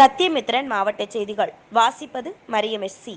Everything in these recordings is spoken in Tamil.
சத்தியமித்ரன் மாவட்ட செய்திகள். வாசிப்பது மரியம் எஸ் சி.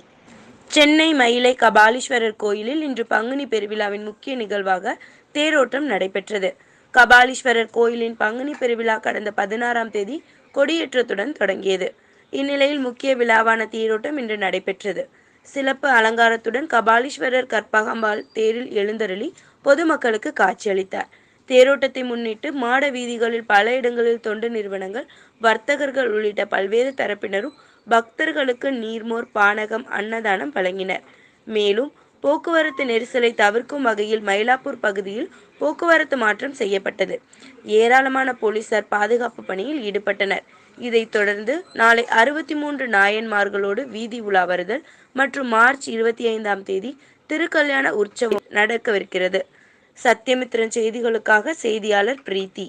சென்னை மயிலை கபாலீஸ்வரர் கோயிலில் இன்று பங்குனி பெருவிழாவின் முக்கிய நிகழ்வாக தேரோட்டம் நடைபெற்றது. கபாலீஸ்வரர் கோயிலின் பங்குனி பெருவிழா கடந்த பதினாறாம் தேதி கொடியேற்றத்துடன் தொடங்கியது. இந்நிலையில் முக்கிய விழாவான தேரோட்டம் இன்று நடைபெற்றது. சிறப்பு அலங்காரத்துடன் கபாலீஸ்வரர் கற்பகம்பாள் தேரில் எழுந்தருளி பொதுமக்களுக்கு காட்சியளித்தார். தேரோட்டத்தை முன்னிட்டு மாட வீதிகளில் பல இடங்களில் தொண்டு நிறுவனங்கள் வர்த்தகர்கள் உள்ளிட்ட பல்வேறு தரப்பினரும் பக்தர்களுக்கு நீர்மோர் பானகம் அன்னதானம் வழங்கினர். மேலும் போக்குவரத்து நெரிசலை தவிர்க்கும் வகையில் மயிலாப்பூர் பகுதியில் போக்குவரத்து மாற்றம் செய்யப்பட்டது. ஏராளமான போலீசார் பாதுகாப்பு பணியில் ஈடுபட்டனர். இதைத் தொடர்ந்து நாளை அறுபத்தி மூன்று நாயன்மார்களோடு வீதி உலா வருதல் மற்றும் மார்ச் இருபத்தி ஐந்தாம் தேதி திருக்கல்யாண உற்சவம் நடக்கவிருக்கிறது. சத்யமித்ரன் செய்திகளுக்காக செய்தியாளர் பிரீத்தி.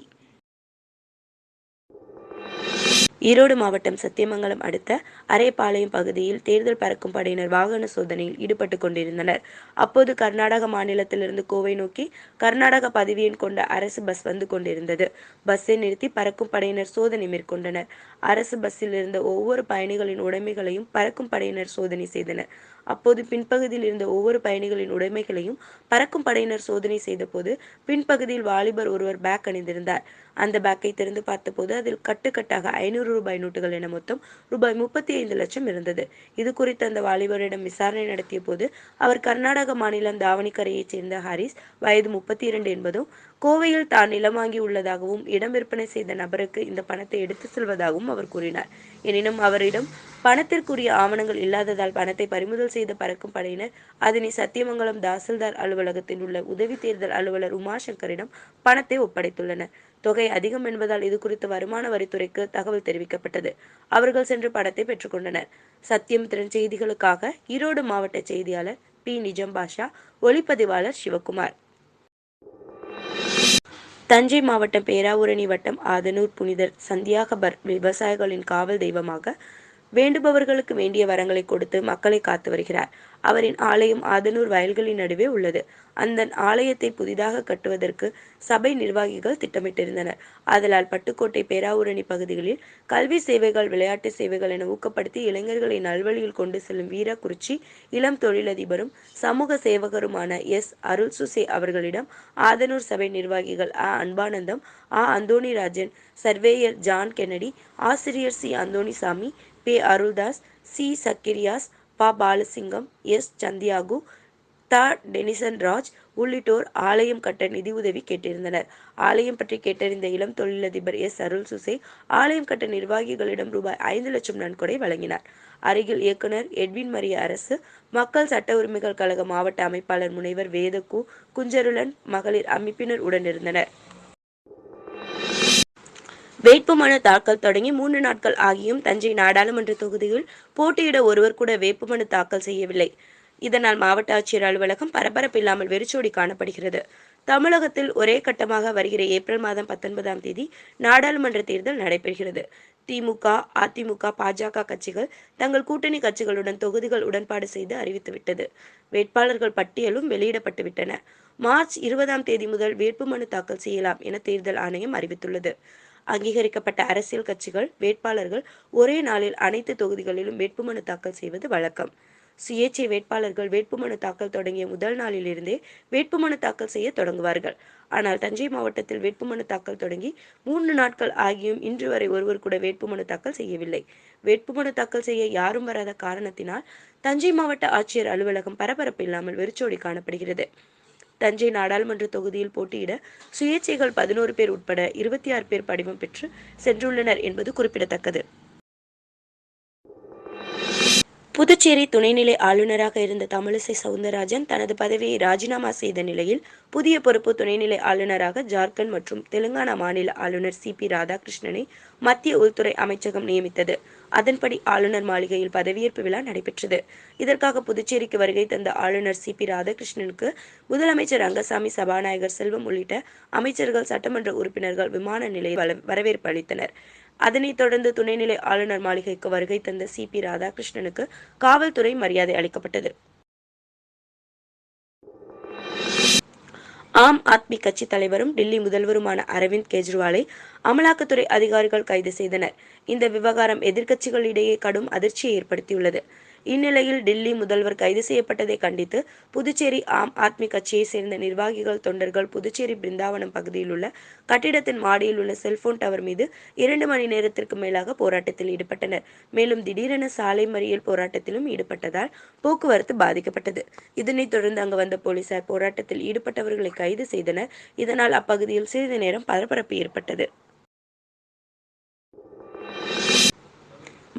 ஈரோடு மாவட்டம் சத்தியமங்கலம் அடுத்த அரைப்பாளையம் பகுதியில் தேர்தல் பறக்கும் படையினர் வாகன சோதனையில் ஈடுபட்டு கொண்டிருந்தனர். அப்போது கர்நாடக மாநிலத்திலிருந்து கோவை நோக்கி கர்நாடக பதவியன் கொண்ட அரசு பஸ் வந்து கொண்டிருந்தது. பஸ்ஸை நிறுத்தி பறக்கும் படையினர் சோதனை மேற்கொண்டனர். அரசு பஸ்ஸில் இருந்த ஒவ்வொரு பயணிகளின் உடைமைகளையும் பறக்கும் படையினர் சோதனை செய்தனர். அப்போது பின்பகுதியில் இருந்த ஒவ்வொரு பயணிகளின் உடைமைகளையும் பறக்கும் படையினர் சோதனை செய்தபோது பின்பகுதியில் வாலிபர் ஒருவர் பேக் அணிந்திருந்தார். அந்த பேக்கை திறந்து பார்த்தபோது அதில் கட்டுக்கட்டாக ஐநூறு ரூபாய் நோட்டுகள் என மொத்தம் ரூபாய் முப்பத்தி ஐந்து லட்சம் இருந்தது. இது குறித்து அந்த வாலிபரிடம் விசாரணை நடத்திய போது அவர் கர்நாடக மாநிலம் தாவணிக்கரையைச் சேர்ந்த ஹாரிஸ் வயது முப்பத்தி இரண்டு என்பதும் கோவையில் தான் நிலம் வாங்கி உள்ளதாகவும் இடம் விற்பனை செய்த நபருக்கு இந்த பணத்தை எடுத்து செல்வதாகவும் அவர் கூறினார். எனினும் அவரிடம் பணத்திற்குரிய ஆவணங்கள் இல்லாததால் பணத்தை பறிமுதல் செய்த பறக்கும் படையினர் அதனை சத்தியமங்கலம் தாசில்தார் அலுவலகத்தில் உள்ள உதவி தேர்தல் அலுவலர் உமாசங்கரிடம் பணத்தை ஒப்படைத்துள்ளனர். தொகை அதிகம் என்பதால் இது குறித்து வருமான வரித்துறைக்கு தகவல் தெரிவிக்கப்பட்டது. அவர்கள் சென்று பணத்தை பெற்றுக்கொண்டனர் சத்தியம் திறன் செய்திகளுக்காக ஈரோடு மாவட்ட செய்தியாளர் பி. நிஜம் பாஷா ஒளிப்பதிவாளர் சிவகுமார். தஞ்சை மாவட்டம் பேராவூரணி வட்டம் ஆதனூர் புனிதர் சந்தியாகபர் விவசாயிகளின் காவல் தெய்வமாக வேண்டுபவர்களுக்கு வேண்டிய வரங்களை கொடுத்து மக்களை காத்து வருகிறார். அவரின் ஆலயம் ஆதனூர் வயல்களின் நடுவே உள்ளது. அந்த ஆலயத்தை புதிதாக கட்டுவதற்கு சபை நிர்வாகிகள் திட்டமிட்டிருந்தனர். ஆதலால் பட்டுக்கோட்டை பேராவூரணி பகுதிகளில் கல்வி சேவைகள் விளையாட்டு சேவைகள் என ஊக்கப்படுத்தி இளைஞர்களை நல்வழியில் கொண்டு செல்லும் வீரக்குறிச்சி இளம் தொழிலதிபரும் சமூக சேவகருமான எஸ். அருள் சுசே அவர்களிடம் ஆதனூர் சபை நிர்வாகிகள் அ அன்பானந்தம் ஆ. அந்தோணிராஜன் சர்வேயர் ஜான் கென்னடி ஆசிரியர் சி. அந்தோணிசாமி பே. அருள்தாஸ் சி. சக்கிரியாஸ் ப. பாலசிங்கம் எஸ். சந்தியாகு த. டெனிசன் ராஜ் உள்ளிட்டோர் ஆலயம் கட்ட நிதி உதவி கேட்டிருந்தனர். ஆலயம் பற்றி கேட்டறிந்த இளம் தொழிலதிபர் எஸ். அருள் சுசே ஆலயம் கட்ட நிர்வாகிகளிடம் ரூபாய் ஐந்து லட்சம் நன்கொடை வழங்கினார். அருகில் இயக்குனர் எட்வின் மரிய அரசு மக்கள் சட்ட உரிமைகள் கழக மாவட்ட அமைப்பாளர் முனைவர் வேதகு குஞ்சருளன் மகளிர் அமைப்பினர் உடனிருந்தனர் வேட்புமனு தாக்கல் தொடங்கி மூன்று நாட்கள் ஆகியும் தஞ்சை நாடாளுமன்ற தொகுதியில் போட்டியிட ஒருவர் கூட வேட்புமனு தாக்கல் செய்யவில்லை. இதனால் மாவட்ட ஆட்சியர் அலுவலகம் பரபரப்பில்லாமல் வெறிச்சோடி காணப்படுகிறது. தமிழகத்தில் ஒரே கட்டமாக வருகிற ஏப்ரல் மாதம் பத்தொன்பதாம் தேதி நாடாளுமன்ற தேர்தல் நடைபெறுகிறது. திமுக அதிமுக பாஜக கட்சிகள் தங்கள் கூட்டணி கட்சிகளுடன் தொகுதிகள் உடன்பாடு செய்து அறிவித்துவிட்டது வேட்பாளர்கள் பட்டியலும் வெளியிடப்பட்டுவிட்டன மார்ச் இருபதாம் தேதி முதல் வேட்புமனு தாக்கல் செய்யலாம் என தேர்தல் ஆணையம் அறிவித்துள்ளது. அங்கீகரிக்கப்பட்ட அரசியல் கட்சிகள் வேட்பாளர்கள் ஒரே நாளில் அனைத்து தொகுதிகளிலும் வேட்புமனு தாக்கல் செய்வது வழக்கம். சுயேட்சை வேட்பாளர்கள் வேட்புமனு தாக்கல் தொடங்கிய முதல் நாளிலிருந்தே வேட்புமனு தாக்கல் செய்ய தொடங்குவார்கள். ஆனால் தஞ்சை மாவட்டத்தில் வேட்புமனு தாக்கல் தொடங்கி மூன்று நாட்கள் ஆகியும் இன்று வரை ஒருவர் கூட வேட்புமனு தாக்கல் செய்யவில்லை. வேட்புமனு தாக்கல் செய்ய யாரும் வராத காரணத்தினால் தஞ்சை மாவட்ட ஆட்சியர் அலுவலகம் பரபரப்பு இல்லாமல் வெறிச்சோடி காணப்படுகிறது. தஞ்சை நாடாளுமன்ற தொகுதியில் போட்டியிட சுயேட்சைகள் பதினோரு பேர் உட்பட இருபத்தி ஆறு பேர் படிவம் பெற்று சென்றுள்ளனர் என்பது குறிப்பிடத்தக்கது. புதுச்சேரி துணைநிலை ஆளுநராக இருந்த தமிழிசை சவுந்தரராஜன் தனது பதவியை ராஜினாமா செய்த நிலையில் புதிய பொறுப்பு துணைநிலை ஆளுநராக ஜார்க்கண்ட் மற்றும் தெலுங்கானா மாநில ஆளுநர் சி பி ராதாகிருஷ்ணனை மத்திய உள்துறை அமைச்சகம் நியமித்தது. அதன்படி ஆளுநர் மாளிகையில் பதவியேற்பு விழா நடைபெற்றது. இதற்காக புதுச்சேரிக்கு வருகை தந்த ஆளுநர் சி பி ராதாகிருஷ்ணனுக்கு முதலமைச்சர் ரங்கசாமி சபாநாயகர் செல்வம் உள்ளிட்ட அமைச்சர்கள் சட்டமன்ற உறுப்பினர்கள் விமான நிலைய வரவேற்பு அளித்தனர். அதனைத் தொடர்ந்து துணைநிலை ஆளுநர் மாளிகைக்கு வருகை தந்த சி பி ராதாகிருஷ்ணனுக்கு காவல்துறை மரியாதை அளிக்கப்பட்டது. ஆம் ஆத்மி கட்சி தலைவரும் டில்லி முதல்வருமான அரவிந்த் கெஜ்ரிவாலை அமலாக்கத்துறை அதிகாரிகள் கைது செய்தனர். இந்த விவகாரம் எதிர்க்கட்சிகளிடையே கடும் அதிர்ச்சியை ஏற்படுத்தியுள்ளது. இந்நிலையில் டெல்லி முதல்வர் கைது செய்யப்பட்டதை கண்டித்து புதுச்சேரி ஆம் ஆத்மி கட்சியை சேர்ந்த நிர்வாகிகள் தொண்டர்கள் புதுச்சேரி பிருந்தாவனம் பகுதியில் உள்ள கட்டிடத்தின் மாடியில் உள்ள செல்போன் டவர் மீது இரண்டு மணி நேரத்திற்கு மேலாக போராட்டத்தில் ஈடுபட்டனர். மேலும் திடீரென சாலை மறியல் போராட்டத்திலும் ஈடுபட்டதால் போக்குவரத்து பாதிக்கப்பட்டது. இதனைத் தொடர்ந்து அங்கு வந்த போலீசார் போராட்டத்தில் ஈடுபட்டவர்களை கைது செய்தனர். இதனால் அப்பகுதியில் சிறிது நேரம் பரபரப்பு ஏற்பட்டது.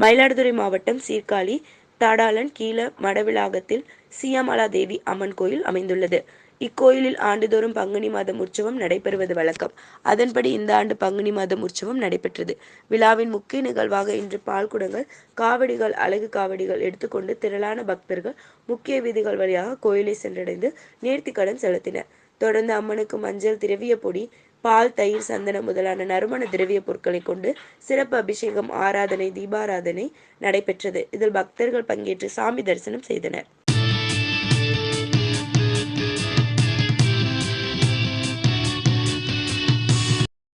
மயிலாடுதுறை மாவட்டம் சீர்காழி தாடாளன் கீழ மடவிளாகத்தில் சீயமாலா தேவி அம்மன் கோயில் அமைந்துள்ளது. இக்கோயிலில் ஆண்டுதோறும் பங்குனி மாதம் உற்சவம் நடைபெறுவது வழக்கம். அதன்படி இந்த ஆண்டு பங்குனி மாதம் உற்சவம் நடைபெற்றது. விழாவின் முக்கிய நிகழ்வாக இன்று பால்குடங்கள் காவடிகள் அழகு காவடிகள் எடுத்துக்கொண்டு திரளான பக்தர்கள் முக்கிய வீதிகள் வழியாக கோயிலை சென்றடைந்து நேர்த்திக்கடன் செலுத்தினர். தொடர்ந்து அம்மனுக்கு மஞ்சள் திரவிய பொடி பால் தயிர் சந்தனம் முதலான நறுமண திரவிய பொருட்களை கொண்டு சிறப்பு அபிஷேகம் ஆராதனை தீபாராதனை நடைபெற்றது. இதில் பக்தர்கள் பங்கேற்று சாமி தரிசனம் செய்தனர்.